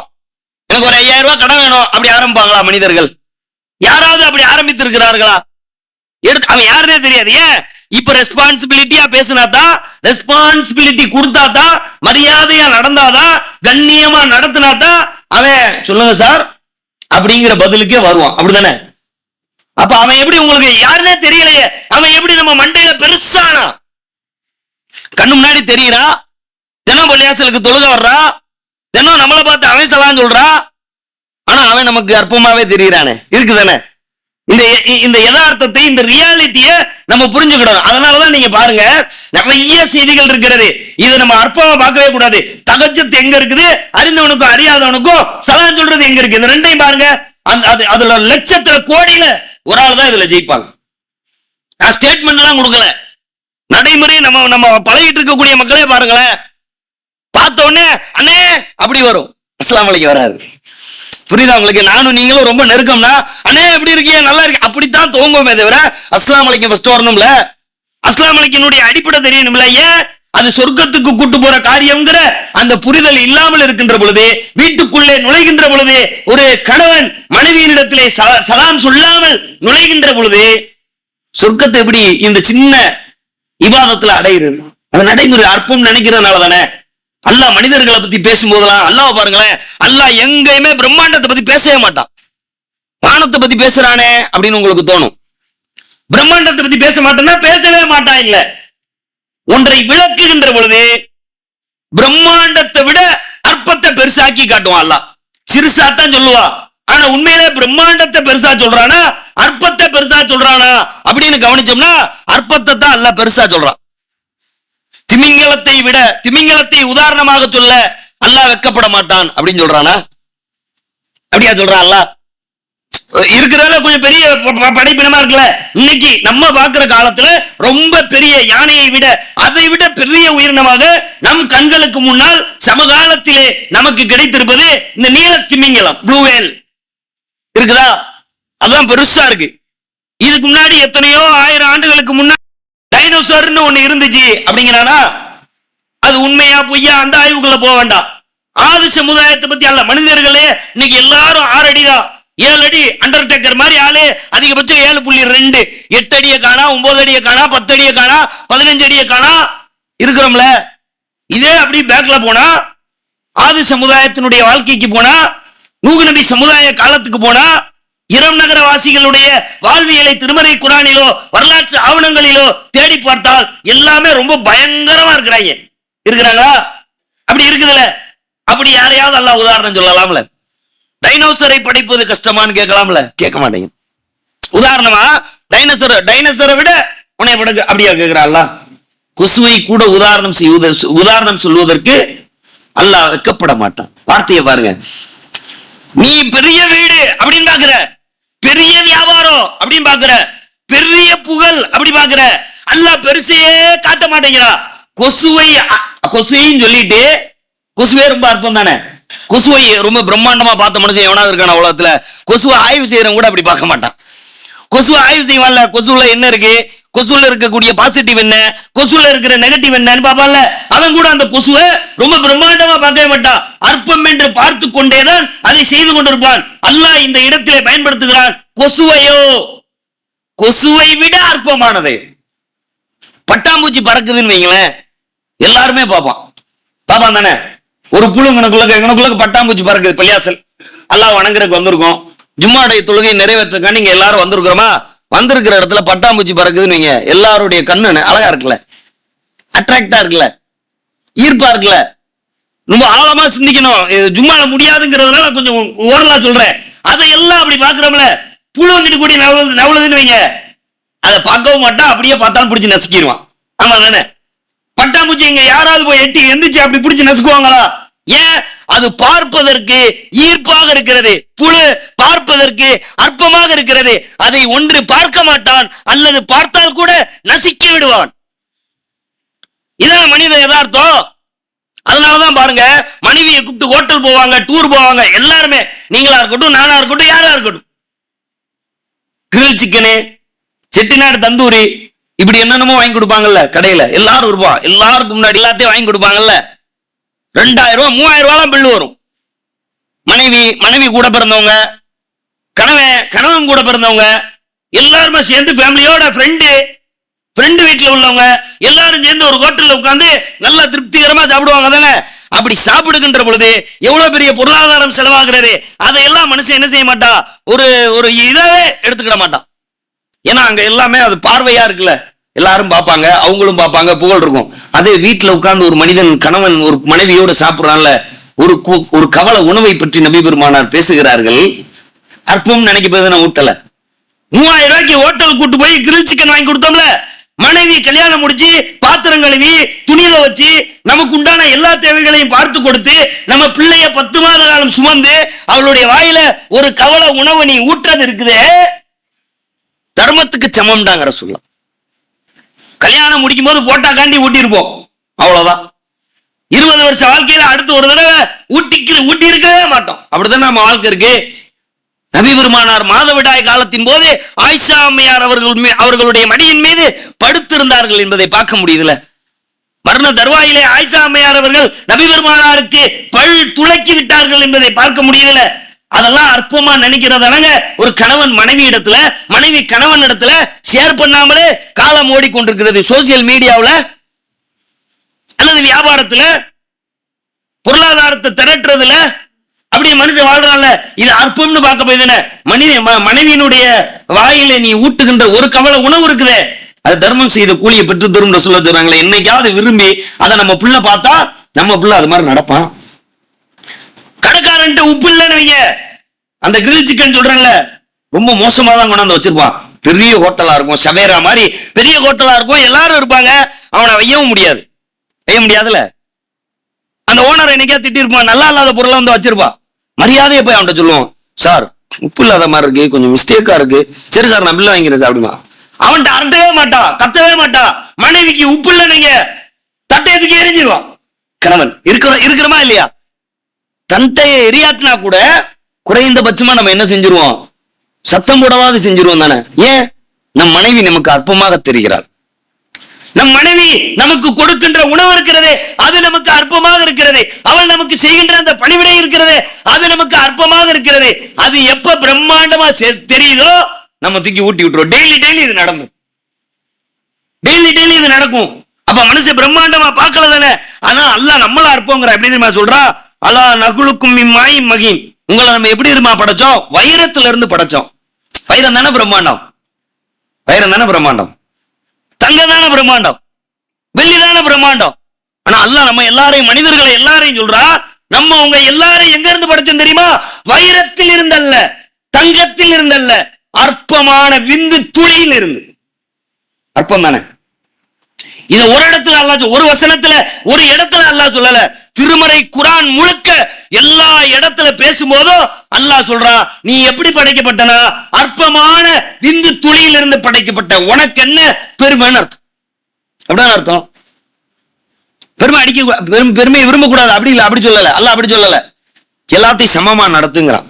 எனக்கு ஒரு ஐயாயிரம் ரூபாய் கடன் வேணும். அப்படி ஆரம்பிப்பாங்களா மனிதர்கள்? யாராவது அப்படி ஆரம்பித்திருக்கிறார்களா? எடுத்து அவன் யாருன்னே தெரியாது. ஏன்? இப்ப ரெஸ்பான்சிபிலிட்டியா பேசினாதான் ரெஸ்பான்சிபிலிட்டி கொடுத்தா தான் மரியாதையா நடந்தாதான் கண்ணியமா நடத்தினா தான் அவன் சொல்லுங்க சார் அப்படிங்கிற பதிலுக்கே வருவான். அப்படிதானே அப்ப அவன் எப்படி உங்களுக்கு யாருன்னே தெரியலையே. அவன் எப்படி நம்ம மண்டையில பெருசானா? கண்ணு முன்னாடி தெரியறா? தினம் பள்ளியாசலுக்கு தொழுக வர்றா? தினம் நம்மளை பார்த்து அவன் சலான்னு சொல்றா? ஆனா அவன் நமக்கு அற்பமாவே தெரியறானே. இருக்குதானே? இந்த இந்த யதார்த்தத்தை இந்த ரியாலிட்டியை நம்ம புரிஞ்சுக்கிடணும். அதனாலதான் நீங்க பாருங்க நிறைய செய்திகள் இருக்கிறது. இதை நம்ம அற்பமா பார்க்கவே கூடாது. தகச்சத்து எங்க இருக்குது? அறிந்தவனுக்கும் அறியாதவனுக்கும் சலான் சொல்றது எங்க இருக்கு? இந்த ரெண்டையும் பாருங்க. அந்த அது அதுல லட்சத்துல கோடியில ஒரு ஆள் தான் இதுல ஜெயிப்பாங்க. நான் ஸ்டேட்மெண்ட் எல்லாம் கொடுக்கல. நடைமுறை நம்ம நம்ம பழகிட்டு இருக்கக்கூடிய மக்களே பாருங்களேன். பார்த்த உடனே அண்ணே! அப்படி வரும். அஸ்லாம் வலைக்கு வராது. புரியுதா உங்களுக்கு? நானும் நீங்களும் ரொம்ப நெருக்கம்னா அண்ணே எப்படி இருக்கீங்க? நல்லா இருக்கு அப்படித்தான் தோங்குவோமே தவிர அஸ்லாம் அலைக்கும் ஃபர்ஸ்ட் வரணும்ல. அஸ்லாம் அலைக்கினுடைய அடிப்படை தெரியணும்ல ஏன் அது சொர்க்கத்துக்கு கூட்டு போற காரியம்ங்கிற அந்த புரிதல் இல்லாமல் இருக்கின்ற பொழுது வீட்டுக்குள்ளே நுழைகின்ற பொழுது ஒரு கணவன் மனைவியினிடத்திலே சலாம் சொல்லாமல் நுழைகின்ற பொழுது சொர்க்கத்தை எப்படி இந்த சின்ன இபாதத்துல அடையிறது? அது நடைமுறை அற்பம் நினைக்கிறதுனால தானே அல்லாஹ் மனிதர்களை பத்தி பேசும்போதெல்லாம் அல்லாஹ் பாருங்களேன் அல்லாஹ் எங்கேயுமே பிரம்மாண்டத்தை பத்தி பேசவே மாட்டான். வானத்தை பத்தி பேசுறானே அப்படின்னு உங்களுக்கு தோணும். பிரம்மாண்டத்தை பத்தி பேச மாட்டேன்னா பேசவே மாட்டான் இல்ல. ஒன்றை விளக்குகின்ற பொழுது பிரம்மாண்டத்தை விட அற்பத்தை பெருசாக்கி காட்டுவான் அல்லாஹ். சிறுசா தான் சொல்லுவான் ஆனா உண்மையிலே பிரம்மாண்டத்தை பெருசா சொல்றானா அற்பத்தை பெருசா சொல்றானா அப்படின்னு கவனிச்சோம்னா அற்பத்தை தான் அல்லாஹ் பெருசா சொல்றான். திமிங்கலத்தை விட திமிங்கலத்தை உதாரணமாக சொல்ல அல்லாஹ் வெக்கப்பட மாட்டான் அப்படின்னு சொல்றானா? அப்படியா சொல்றான் அல்லாஹ்? இருக்கிறதுல கொஞ்சம் பெரிய படைப்பினமா இருக்குல்ல. இன்னைக்கு நம்ம பாக்குற காலத்துல ரொம்ப பெரிய யானையை விட அதை விட பெரிய உயிரினமாக நம் கண்களுக்கு முன்னால் சமகாலத்திலே நமக்கு கிடைத்திருப்பது இந்த நீல திமிங்கலம் ப்ளூவேல் இருக்குதா? அதுதான் பெருசா இருக்கு. இதுக்கு முன்னாடி எத்தனையோ ஆயிரம் ஆண்டுகளுக்கு முன்னாடி டைனோசர்னு ஒண்ணு இருந்துச்சு அப்படிங்கிறானா? அது உண்மையா பொய்யா? அந்த ஆய்வுக்குள்ள போக வேண்டாம். ஆதி சமுதாயத்தை பத்தி அல்ல மனிதர்களே இன்னைக்கு எல்லாரும் ஆறு அடிதான். ஏழு அடி அண்டர்டேக்கர் மாதிரி ஆளு. அதிகபட்சம் ஏழு புள்ளி ரெண்டு. எட்டு அடியை காணா ஒன்பது அடியை காணா பத்து அடியை காணா பதினஞ்சு அடியை காணா இருக்கிறோம்ல. இதே அப்படி பேக்ல போனா ஆதி சமுதாயத்தினுடைய வாழ்க்கைக்கு போனா நூகு நபி சமுதாய காலத்துக்கு போனா இரம் நகர வாசிகளுடைய வாழ்வியலை திருமறை குரானிலோ வரலாற்று ஆவணங்களிலோ தேடி பார்த்தால் எல்லாமே ரொம்ப பயங்கரமா இருக்கிறாங்க. இருக்கிறாங்களா? அப்படி இருக்குதுல்ல அப்படி யாரையாவது அல்லாஹ் உதாரணம் சொல்லலாம்ல. டைனோசரை படைப்பது கஷ்டமான்னு கேட்கலாம்ல. கேட்க மாட்டேங்க உதாரணமா டைனோசர் டைனோசரை விட உன்னை படைக்க அப்படியா கேட்கிறாள்ல கொசுவை கூட உதாரணம் செய்வத உதாரணம் சொல்வதற்கு அல்லாஹ் வெக்கப்பட மாட்டான். வார்த்தையை பாருங்க. நீ பெரிய வீடு அப்படின்னு பாக்குற பெரிய வியாபாரம் அப்படின்னு பாக்குற பெரிய புகழ் அப்படி பாக்குற அல்ல பெருசையே காட்ட மாட்டேங்கிறா. கொசுவை கொசுவையும் சொல்லிட்டு கொசுவே ரொம்ப அற்பம் தானே. கொசுவை ரொம்ப பிரம்மாண்டமா பார்த்த மனுஷன் எவனாவது இருக்கான உலகத்துல. கொசுவை ஆய்வு செய்யறவங்க கூட அப்படி பார்க்க மாட்டான். கொசுவை ஆய்வு செய்வான்ல கொசுல என்ன இருக்கு? கொசுல இருக்கக்கூடிய பாசிட்டிவ் என்ன? கொசுல இருக்கிற நெகட்டிவ் என்னன்னு பாப்பான்ல அவன் கூட அந்த கொசுவை ரொம்ப பிரம்மாண்டமா பார்க்கவே மாட்டான். அற்பம் என்று பார்த்து கொண்டேதான் அதை செய்து கொண்டிருப்பான். அல்லாஹ் இந்த இடத்திலே பயன்படுத்துகிறான். கொசுவையோ? கொசுவை விட அற்பமானது. பட்டாம்பூச்சி பறக்குதுன்னு வைங்களேன். எல்லாருமே பார்ப்பான். பாப்பான் தானே? ஒரு புழுங்கனுக்குள்ள எங்கனுக்குள்ள பட்டாம்பூச்சி பறக்குது பள்ளியாசல் அல்லாஹ் வணங்குறதுக்கு வந்திருக்கோம். ஜும்மாடைய தொழுகை நிறைவேற்றக்கா நீங்க எல்லாரும் வந்திருக்கிறோமா? வந்திருக்கிற இடத்துல பட்டாம்பூச்சி பறக்குதுன்னு வைங்க. எல்லாருடைய கண்ணு அழகா இருக்குல்ல. அட்ராக்டா இருக்குல்ல. ஈர்ப்பா இருக்குல்ல. ரொம்ப ஆழமா சிந்திக்கணும். இது ஜும்மால முடியாதுங்கிறதுனால நான் கொஞ்சம் ஓரலா சொல்றேன். அதை எல்லாம் அப்படி பாக்குறோம்ல புழு வந்துட்டு கூடி நவளுது நவளுதுன்னு வைங்க. அதை பார்க்கவும் மாட்டான் அப்படியே பார்த்தாலும் பிடிச்சி நசுக்கிடுவான் ஆமா தானே? பட்டாம்பூச்சி இங்க யாராவது போய் எட்டி எந்திரிச்சு அப்படி பிடிச்சி நசுக்குவாங்களா? ஏன்? அது பார்ப்பதற்கு ஈர்ப்பாக இருக்கிறது புழு பார்ப்பதற்கு அற்பமாக இருக்கிறது. அதை ஒன்று பார்க்க மாட்டான் அல்லது பார்த்தால் கூட நசிக்க விடுவான். இதான் மனித யதார்த்தம். அதனாலதான் பாருங்க மனைவியை கூப்பிட்டு ஹோட்டல் போவாங்க டூர் போவாங்க எல்லாருமே. நீங்களா இருக்கட்டும் நானா இருக்கட்டும் யாரா இருக்கட்டும். கிரில் சிக்கனு செட்டிநாடு தந்தூரி இப்படி என்னென்னமோ வாங்கி கொடுப்பாங்கல்ல கடையில. எல்லாரும் இருப்பான் எல்லாருக்கும் முன்னாடி எல்லாத்தையும் வாங்கி கொடுப்பாங்கல்ல. ரெண்டாயிரம் ரூபாய் மூவாயிரம் ரூபாய் பில்லு வரும். மனைவி மனைவி கூட பிறந்தவங்க கணவன் கணவன் கூட பிறந்தவங்க எல்லாருமே சேர்ந்து ஃபேமிலியோட ஃப்ரெண்டு ஃப்ரெண்டு வீட்டில் உள்ளவங்க எல்லாரும் சேர்ந்து ஒரு ஹோட்டலில் உட்காந்து நல்லா திருப்திகரமாக சாப்பிடுவாங்க தானே? அப்படி சாப்பிடுகின்ற பொழுது எவ்வளவு பெரிய பொருளாதாரம் செலவாகிறது? அதையெல்லாம் மனுஷன் என்ன செய்ய மாட்டா? ஒரு ஒரு இதாவே எடுத்துக்கிட மாட்டான். ஏன்னா அங்க எல்லாமே அது பார்வையா இருக்குல்ல. எல்லாரும் பார்ப்பாங்க அவங்களும் பார்ப்பாங்க புகழ் இருக்கும். அதே வீட்டுல உட்கார்ந்து ஒரு மனிதன் கணவன் ஒரு மனைவியோட சாப்பிடுறான்ல ஒரு கு- ஒரு கவல உணவை பற்றி நபி பெருமானார் பேசுகிறார்கள். அற்பம் நினைக்கப்பது நான் ஊட்டல. மூவாயிரம் ரூபாய்க்கு ஹோட்டல் கூட்டு போய் கிரில் சிக்கன் வாங்கி கொடுத்தோம்ல மனைவி கல்யாணம் முடிச்சு பாத்திரம் கழுவி துணியில வச்சு நமக்கு உண்டான எல்லா தேவைகளையும் பார்த்து கொடுத்து நம்ம பிள்ளைய பத்து மாத காலம் சுமந்து அவளுடைய வாயில ஒரு கவலை உணவை நீ ஊட்டுறது இருக்குதே? தர்மத்துக்கு சமம்டாங்கிற சொல்லலாம் கல்யாணம் முடிக்கும் போது போட்டா காண்டி ஊட்டியிருப்போம் அவ்வளவுதான். இருபது வருஷ வாழ்க்கையில அடுத்து ஒரு தடவை ஊட்டிக்கு ஊட்டி இருக்கவே மாட்டோம். அப்படிதான் நம்ம வாழ்க்கை இருக்கு? நபி பெருமானார் மாதவிடாய் காலத்தின் போது ஆயிஷா அம்மையார் அவர்கள் அவர்களுடைய மடியின் மீது படுத்திருந்தார்கள் என்பதை பார்க்க முடியுதுல. மரண தருவாயிலே ஆயிஷா அம்மையார் அவர்கள் நபி பெருமானாருக்கு பல் துளக்கி விட்டார்கள் என்பதை பார்க்க முடியுதுல. அதெல்லாம் அற்பமா நினைக்கிறதானங்க? ஒரு கணவன் மனைவி இடத்துல மனைவி கணவன் இடத்துல ஷேர் பண்ணாமலே காலம் ஓடிக்கொண்டிருக்கிறது சோசியல் மீடியாவில் அல்லது வியாபாரத்தில் பொருளாதாரத்தை திரட்டுறதுல அப்படியே மனுஷன் வாழ்றான்ல. இது அற்பம்னு பார்க்க போய் தானே மனித ம- மனைவியினுடைய வாயில நீ ஊட்டுகின்ற ஒரு கவலை உணவு இருக்குதே. அது தர்மம் செய்த கூலியை பெற்று தரும் சொல்ல சொல்றாங்களே என்னைக்காவது விரும்பி அதை நம்ம புள்ள பார்த்தா நம்ம புள்ள அது மாதிரி நடப்பான். கடைக்காரன்ட்ட உப்பு இல்லைன்னு வைங்க அந்த கிரில் சிக்கன் சொல்றேன்ல ரொம்ப மோசமா தான் கொண்டாந்து வச்சிருப்பான். பெரிய ஹோட்டலா இருக்கும் சவேரா மாதிரி பெரிய ஹோட்டலா இருக்கும். எல்லாரும் இருப்பாங்க. அவனை வையவும் முடியாது. வைய முடியாதுல்ல? அந்த ஓனர் என்னைக்கா திட்டிருப்பான்? நல்லா இல்லாத பொருளை வந்து வச்சிருப்பான். மரியாதையை போய் அவன்கிட்ட சொல்லுவோம் சார் உப்பு இல்லாத மாதிரி இருக்கு. கொஞ்சம் மிஸ்டேக்கா இருக்கு. சரி சார் நான் பில்லு வாங்கிக்கிறேன் சார் அப்படிமா அவன்கிட்ட அரட்டவே மாட்டான். கத்தவே மாட்டான். மனைவிக்கு உப்பு இல்லை நீங்க தட்டை எதுக்கு எரிஞ்சிருவான். கணவன் இருக்கிற இருக்கிறமா இல்லையா? தந்தையை எரியாட்டினா கூட குறைந்தபட்சமா நம்ம என்ன செஞ்சிருவோம்? சத்தம் போடவாது செஞ்சிருவோம் தானே. ஏன்? நம் மனைவி நமக்கு அற்பமாக தெரிகிறாள். நம் மனைவி நமக்கு கொடுக்கின்ற உணவு இருக்கிறதே அது நமக்கு அற்பமாக இருக்கிறது. அவள் நமக்கு செய்கின்ற அந்த பணிவிடை இருக்கிறது அது நமக்கு அற்பமாக இருக்கிறது. அது எப்ப பிரம்மாண்டமா செ- தெரியுதோ நம்ம தூக்கி ஊட்டி விட்டுருவோம். டெய்லி டெய்லி இது நடந்தது டெய்லி டெய்லி இது நடக்கும். அப்ப மனுஷன் பிரம்மாண்டமா பார்க்கல தானே. ஆனா அல்ல நம்மள அற்போங்கிற எப்படி தெரியுமா சொல்றா? அல்லா நகுலுக்கும் இம்மாய் மகிம் உங்களை நம்ம எப்படி இருமா படைச்சோம்? வைரத்துல இருந்து படைச்சோம். வைரம் தானே பிரம்மாண்டம்? வைரம் தானே பிரம்மாண்டம்? தங்கம் தானே பிரம்மாண்டம்? வெள்ளி தானே பிரம்மாண்டம்? ஆனா அல்லா நம்ம எல்லாரையும் மனிதர்களை எல்லாரையும் சொல்றா நம்ம உங்க எல்லாரையும் எங்க இருந்து படைச்சோம் தெரியுமா? வைரத்தில் இருந்தல்ல தங்கத்தில் இருந்தல்ல அற்பமான விந்து துளியில் இருந்து. அற்பம் தானே? இதை ஒரு இடத்துல அல்லாஹ் ஒரு வசனத்துல ஒரு இடத்துல அல்லாஹ் சொல்லல. திருமறை குரான் முழுக்க எல்லா இடத்துல பேசும்போதும் அல்லாஹ் சொல்றான் நீ எப்படி படைக்கப்பட்டனா? அற்பமான விந்து துளியிலிருந்து படைக்கப்பட்ட உனக்கு என்ன பெருமைன்னு அர்த்தம். அப்படிதான் அர்த்தம்? பெருமை அடிக்க பெரும் பெருமையை விரும்பக்கூடாது. அப்படி இல்லை அப்படி சொல்லல. அல்ல அப்படி சொல்லல. எல்லாத்தையும் சமமா நடத்துங்கிறான்.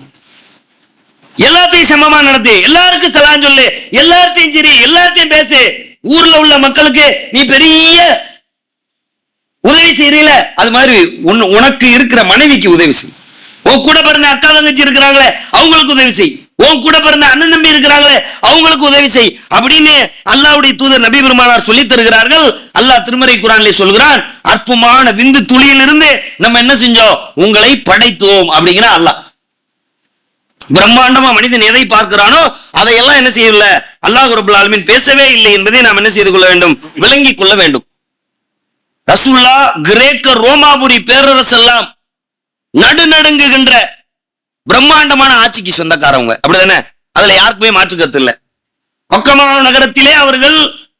எல்லாத்தையும் சமமா நடத்து. எல்லாருக்கும் சலான் சொல்லு. எல்லார்த்தையும் சரி. எல்லார்த்தையும் பேசு. ஊர்ல உள்ள மக்களுக்கு நீ பெரிய உதவி செய்யறீல அது மாதிரி உன் உனக்கு இருக்கிற மனைவிக்கு உதவி செய். உன் கூட பிறந்த அக்கா தங்கச்சி இருக்கிறாங்களே அவங்களுக்கு உதவி செய். உன் கூட பிறந்த அண்ணன் நம்பி இருக்கிறாங்களே அவங்களுக்கு உதவி செய். அப்படின்னு அல்லாவுடைய தூதர் நபி பெருமானார் சொல்லி தருகிறார்கள். அல்லாஹ் திருமறை குரானிலே சொல்கிறான் அற்பமான விந்து துளியிலிருந்து நம்ம என்ன செஞ்சோம்? உங்களை படைத்தோம். அப்படிங்கிற அல்லாஹ். பிரம்மாண்டமா மனிதன் எதை பார்க்கிறானோ அதையெல்லாம் என்ன செய்யல அல்லாஹ் ரபுல் ஆலமின் பேசவே இல்லை என்பதை நாம் என்ன செய்து கொள்ள வேண்டும்? விளங்கிக் கொள்ள வேண்டும். ரசுல்லா கிரேக்க ரோமாபுரி பேரரசெல்லாம் நடுநடுங்குகின்ற பிரம்மாண்டமான ஆட்சிக்கு சொந்தக்காரவங்க. அப்படிதானே அதுல யாருக்குமே மாற்று கருத்து இல்ல நகரத்திலே அவர்கள்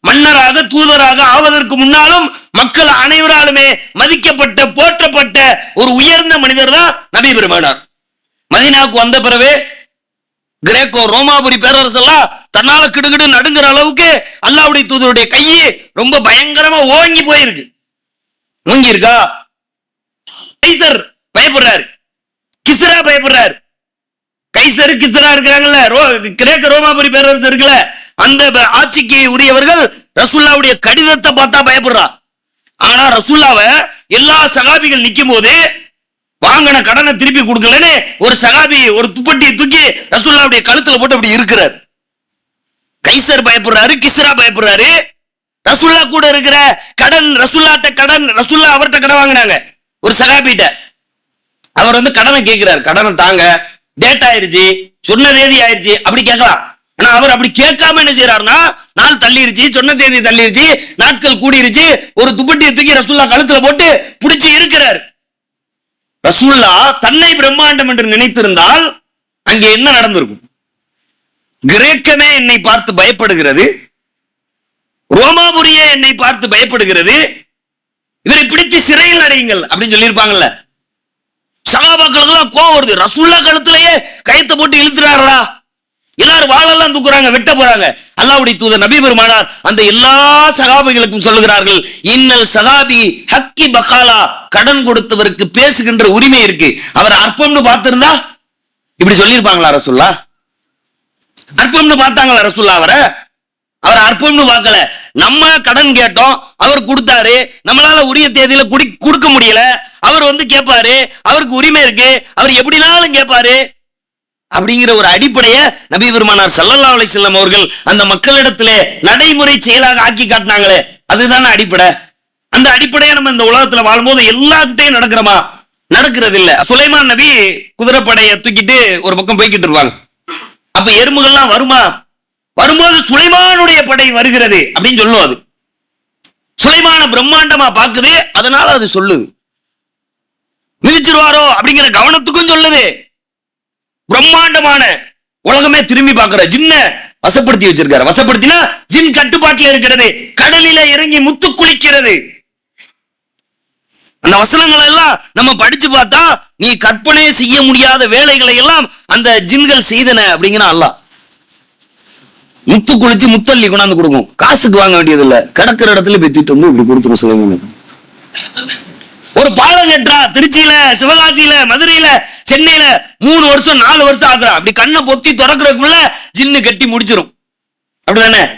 மன்னராக தூதராக ஆவதற்கு முன்னாலும் மக்கள் அனைவராலுமே மதிக்கப்பட்ட போற்றப்பட்ட ஒரு உயர்ந்த மனிதர் தான் நபி பெருமானார். மதீனாவுக்கு வந்த பிறகு கிரேக்கோ ரோமாபுரி பேரரசெல்லாம் தன்னால கிடுகிடு நடுங்கிற அளவுக்கு அல்லாவுடைய தூதருடைய கையே ரொம்ப பயங்கரமா ஓங்கி போயிருக்கு. ஓங்கி இருக்கா கைசர் பயப்படுறாரு. கிஸ்ரா பயப்படுறாரு. கைசர் கிஸ்ரா இருக்கிறாங்கல்ல ரோ கிரேக்க ரோமாபுரி பேரரசு இருக்குல்ல அந்த ஆட்சிக்கு உரியவர்கள் ரசுல்லாவுடைய கடிதத்தை பார்த்தா பயப்படுறா. ஆனா ரசுல்லாவை எல்லா சகாபிகள் நிற்கும் போது வாங்கின கடனை திருப்பி கொடுக்கலன்னு ஒரு சகாபி ஒரு துப்பட்டியை தூக்கி ரசுல்லாவுடைய கழுத்துல போட்டு அப்படி இருக்கிறார். கைசர் பயப்படுறாரு கிஸ்ரா பயப்படுறாரு. ரசுல்லா கூட இருக்கிற கடன் ரசுல்லாட்ட கடன் ரசுல்லா அவர்கிட்ட கடன் வாங்கினாங்க. ஒரு சகாபிட்ட. அவர் வந்து கடனை கேட்கிறார். கடனை தாங்க. டேட் ஆயிருச்சு. சொன்ன தேதி ஆயிருச்சு. அப்படி கேட்கலாம். ஆனா அவர் அப்படி கேட்காம என்ன செய்யறாருன்னா நாள் தள்ளிருச்சு சொன்ன தேதி தள்ளிருச்சு நாட்கள் கூடிருச்சு ஒரு துப்பட்டியை தூக்கி ரசுல்லா கழுத்துல போட்டு பிடிச்சு இருக்கிறார் ரசுல்லா தன்னை பிரம்மாண்டம் என்று நினைத்திருந்தால் அங்கே என்ன நடந்திருக்கும்? கிரேக்கமே என்னை பார்த்து பயப்படுகிறது. ரோமாபுரியே என்னை பார்த்து பயப்படுகிறது. இவரை பிடித்து சிறையில் அடையுங்கள் அப்படின்னு சொல்லியிருப்பாங்கல்ல. சகாபாக்களுக்கெல்லாம் கோவம் வருது. ரசூல்லா கழுத்திலேயே கயத்தை போட்டு இழுத்துறாரா? எல்லாரும் வாழெல்லாம் தூக்குறாங்க வெட்ட போறாங்க. அல்லாவுடைய தூதர் நபி பெருமானார் அந்த எல்லா சகாபிகளுக்கும் சொல்லுகிறார்கள் இன்னல் சகாபி ஹக்கி பகாலா. கடன் கொடுத்தவருக்கு பேசுகின்ற உரிமை இருக்கு. அவர் அற்பம்னு பார்த்திருந்தா? இப்படி சொல்லியிருப்பாங்களா ரசுல்லா? அற்பம்னு பார்த்தாங்களா ரசுல்லா அவரை? அவர் அற்பம்னு பார்க்கல. நம்ம கடன் கேட்டோம் அவர் கொடுத்தாரு. நம்மளால உரிய தேதியில குடி கொடுக்க முடியல. அவர் வந்து கேட்பாரு அவருக்கு உரிமை இருக்கு. அவர் எப்படினாலும் கேட்பாரு அப்படிங்கிற ஒரு அடிப்படைய நபி பெருமானார் சல்லல்லா அலை செல்லம் அவர்கள் அந்த மக்களிடத்திலே நடைமுறை செயலாக ஆக்கி காட்டினாங்களே. அதுதானே அடிப்படை. அந்த அடிப்படையை நம்ம இந்த உலகத்துல வாழும்போது எல்லாத்துட்டையும் நடக்கிறோமா? நடக்கிறது இல்ல சுலைமான் நபி குதிரைப்படையை தூக்கிட்டு ஒரு பக்கம் போய்கிட்டு இருப்பாங்க. அப்ப எறும்புகள்லாம் வருமா? வரும்போது சுலைமானுடைய படை வருகிறது அப்படின்னு சொல்லும் அது. சுலைமான பிரம்மாண்டமா பாக்குது அதனால அது சொல்லுது. மிதிச்சிருவாரோ அப்படிங்கிற கவனத்துக்கும் சொல்லுது. பிரம்மாண்டமான உலகமே திரும்பி பார்க்கிற ஜின்ன வசப்படுத்தி வச்சிருக்காரு. வசப்படுத்தினா ஜின் கட்டுப்பாட்டில் இருக்கிறது கடலில இறங்கி முத்து குளிக்கிறது. அந்த வசனங்களை எல்லாம் நம்ம படிச்சு பார்த்தா நீ கற்பனை செய்ய முடியாத வேலைகளை எல்லாம் அந்த ஜின்கள் செய்தன அப்படிங்கிற அல்லாஹ். முத்து குளிச்சு முத்தள்ளி கொண்டாந்து கொடுக்கும். காசுக்கு வாங்க வேண்டியது இல்ல கிடக்கிற இடத்துல பெத்திட்டு வந்து இப்படி கொடுத்துரும் சிவகங்கை. ஒரு பாலம் கட்டுறா திருச்சியில சிவகாசியில மதுரையில சென்னையில மூணு வருஷம் நாலு வருஷம் ஆகுறா அப்படி கண்ணை பொத்தி திறக்கிறதுக்குள்ள ஜின்னு கட்டி முடிச்சிரும். அப்படிதானே?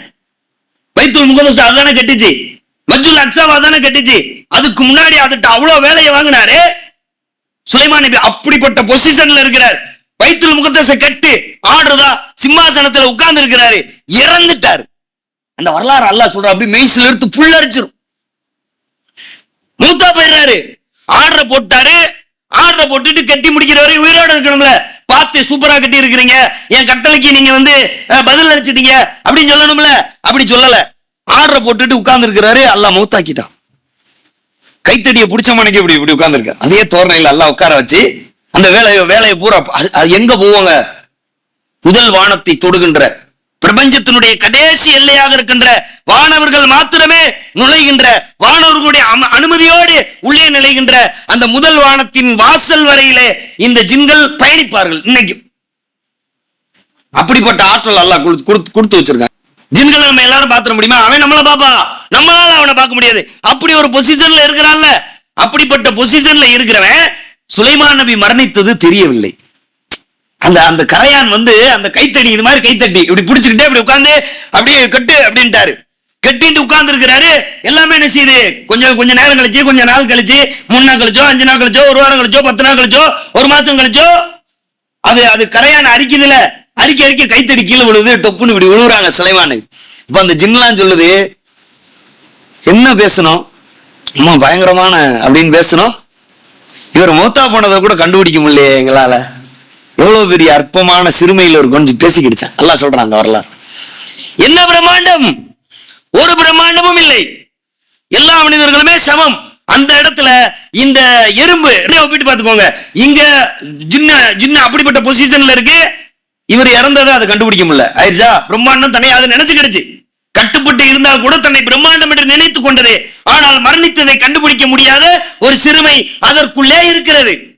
பைத்துல் முகதஸ் அதுதானே கட்டிச்சு. மஜுல் அக்ஸாவா தானே கட்டிச்சு. அதுக்கு முன்னாடி அதுட்ட அவ்வளவு வேலையை வாங்கினாரு. சுலைமான் நபி அப்படிப்பட்ட பொசிஷன்ல இருக்கிறார். பைத்துல் முகத்தசை கட்டு ஆடுறதா சிம்மாசனத்துல உட்கார்ந்து இருக்கிறாரு இறந்துட்டார். அந்த வரலாறு அல்லாஹ் சொல்ற அப்படி மெய்சில் எடுத்து புல்லரிச்சிரும். மூத்தா போயிடுறாரு. ஆர்டர் போட்டாரு. ஆர்டர் போட்டுட்டு கட்டி முடிக்கிற வரை உயிரோட இருக்கணும்ல. பார்த்து சூப்பரா கட்டி இருக்கிறீங்க என் கட்டளைக்கு நீங்க வந்து பதில் அளிச்சிட்டீங்க. அப்படின்னு சொல்லணும்ல. அப்படி சொல்லல. ஆர்டர் போட்டுட்டு உட்கார்ந்து இருக்கிறாரு அல்லாஹ் மௌத்தாக்கிட்டான். கைத்தடியை பிடிச்ச மனைக்கு இப்படி இப்படி உட்கார்ந்து அதே தோரணையில் எல்லாம் உட்கார வச்சு அந்த வேலையை வேலையை பூரா எங்க போவாங்க? முதல் வானத்தை தொடுகின்ற பிரபஞ்சத்தினுடைய கடைசி எல்லையாக இருக்கின்ற வானவர்கள் மாத்திரமே நுழைகின்ற வானவர்களுடைய அம- அனுமதியோடு உள்ளே நிலைகின்ற அந்த முதல் வானத்தின் வாசல் வரையிலே இந்த ஜின்கள் பயணிப்பார்கள் இன்னைக்கு அப்படிப்பட்ட ஆற்றல் அல்லா கொடுத்து கொடுத்து வச்சிருக்காங்க. ஜின்களை நம்ம எல்லாரும் பாத்திர முடியுமா? அவன் நம்மள பாப்பா. நம்மளால அவனை பார்க்க முடியாது. அப்படி ஒரு பொசிஷன்ல இருக்கிறான்ல. அப்படிப்பட்ட பொசிஷன்ல இருக்கிறவன் சுலைமான் நபி மரணித்தது தெரியவில்லை. அந்த அந்த கரையான் வந்து அந்த கைத்தடி இது மாதிரி கைத்தட்டி இப்படி பிடிச்சுக்கிட்டே இப்படி உட்காந்து அப்படியே கட்டு அப்படின்ட்டாரு. கட்டிட்டு உட்கார்ந்து இருக்கிறாரு எல்லாமே என்ன செய்யுது? கொஞ்சம் கொஞ்சம் நேரம் கழிச்சு கொஞ்சம் நாள் கழிச்சு மூணு நாள் கழிச்சோ அஞ்சு நாள் கழிச்சோ ஒரு வாரம் கழிச்சோ பத்து நாள் கழிச்சோ ஒரு மாசம் கழிச்சோ அது அது கரையான அரிக்குதுல. அரிக்க அரிக்க கைத்தடி கீழே விழுது டொப்புன்னு இப்படி விழுகுறாங்க சுலைமான் இப்ப அந்த ஜின்லாம் சொல்லுது என்ன பேசணும்? அம்மா பயங்கரமான அப்படின்னு பேசணும். இவர் மூத்தா போனதை கூட கண்டுபிடிக்க முடியலையே எங்களால. எவ்வளவு பெரிய அற்பமான சிறுமையில் ஒரு கொஞ்சம் பேசிக்கிடுச்சேன் அல்லாஹ் சொல்றான் அந்த வரலாறு. என்ன பிரம்மாண்டம்? ஒரு பிரம்மாண்டமும் இல்லை. எல்லா மனிதர்களுமே சமம். அந்த இடத்துல இந்த எறும்பு ஒப்பிட்டு பார்த்துக்கோங்க. இங்க ஜின்ன ஜின்ன அப்படிப்பட்ட பொசிஷன்ல இருக்கு. இவர் இறந்ததை அதை கண்டுபிடிக்க முடியல. ஆயிடுச்சா? பிரம்மாண்டம் தனியாக அதை நினைச்சுக்கிடுச்சு. கட்டுப்பட்டு இருந்தால் கூட தன்னை பிரம்மாண்டம் என்று நினைத்துக் கொண்டது. ஆனால் மரணித்ததை கண்டுபிடிக்க முடியாத ஒரு சிறுமை அதற்குள்ளே இருக்கிறது.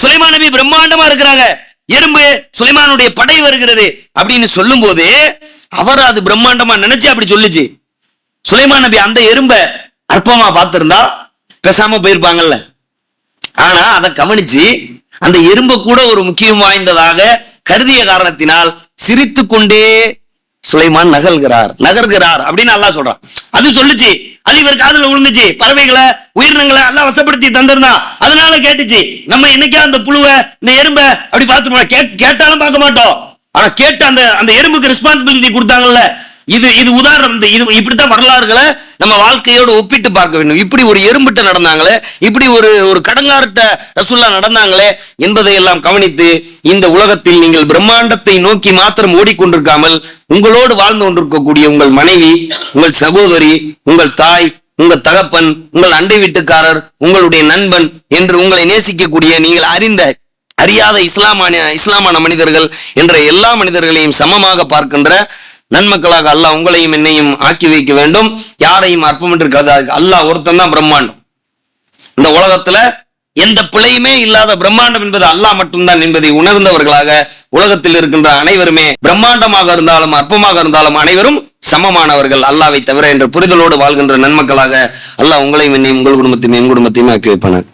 சுலைமான் நபி பிரம்மாண்டமா இருக்கிறாங்க. எறும்பு சுலைமானுடைய படை வருகிறது அப்படின்னு சொல்லும் போது அவர் அது பிரம்மாண்டமா நினைச்சு அப்படி சொல்லுச்சு. சுலைமான் நபி அந்த எறும்ப அற்பமா பார்த்திருந்தா பேசாம போயிருப்பாங்கல்ல. ஆனா அதை கவனிச்சு அந்த எறும்பை கூட ஒரு முக்கியம் வாய்ந்ததாக கருதிய காரணத்தினால் சிரித்து கொண்டே சுலைமான் நகல்கிறார். நகர்கிறார் அப்படின்னு அல்லா சொல்றான். அது சொல்லுச்சு. அது இவர் காதல விழுந்துச்சு. பறவைகளை உயிரினங்களை எல்லாம் வசப்படுத்தி தந்திருந்தான். அதனால கேட்டுச்சு. நம்ம என்னைக்கா அந்த புழுவை இந்த எறும்ப அப்படி பார்த்து கேட் கேட்டாலும் பார்க்க மாட்டோம். ஆனா கேட்டு அந்த அந்த எறும்புக்கு ரெஸ்பான்சிபிலிட்டி கொடுத்தாங்கல்ல. இது இது உதாரணம் இது இப்படித்தான் வரலாறுகளை நம்ம வாழ்க்கையோடு ஒப்பிட்டு பார்க்க வேண்டும். இப்படி ஒரு எறும்பிட்ட நடந்தாங்களே இப்படி ஒரு ஒரு கடங்கார்ட்ட ரசுல்லா நடந்தாங்களே என்பதை எல்லாம் கவனித்து இந்த உலகத்தில் நீங்கள் பிரம்மாண்டத்தை நோக்கி மாத்திரம் ஓடிக்கொண்டிருக்காமல் உங்களோடு வாழ்ந்து கொண்டிருக்கக்கூடிய உங்கள் மனைவி உங்கள் சகோதரி உங்கள் தாய் உங்கள் தகப்பன் உங்கள் அண்டை வீட்டுக்காரர் உங்களுடைய நண்பன் என்று உங்களை நேசிக்கக்கூடிய நீங்கள் அறிந்த அறியாத இஸ்லாமான இஸ்லாமான மனிதர்கள் என்ற எல்லா மனிதர்களையும் சமமாக பார்க்கின்ற நன்மக்களாக அல்லாஹ் உங்களையும் என்னையும் ஆக்கி வைக்க வேண்டும். யாரையும் அற்பமன்று கதா அல்லாஹ் ஒருத்தன் தான் பிரம்மாண்டம். இந்த உலகத்துல எந்த பிழையுமே இல்லாத பிரம்மாண்டம் என்பது அல்லாஹ் மட்டும்தான் என்பதை உணர்ந்தவர்களாக உலகத்தில் இருக்கின்ற அனைவருமே பிரம்மாண்டமாக இருந்தாலும் அற்பமாக இருந்தாலும் அனைவரும் சமமானவர்கள். அல்லாவை தவிர என்ற புரிதலோடு வாழ்கின்ற நன்மக்களாக அல்லாஹ் உங்களையும் என்னையும் உங்கள் குடும்பத்தையும் என் குடும்பத்தையும் ஆக்கி வைப்பானார்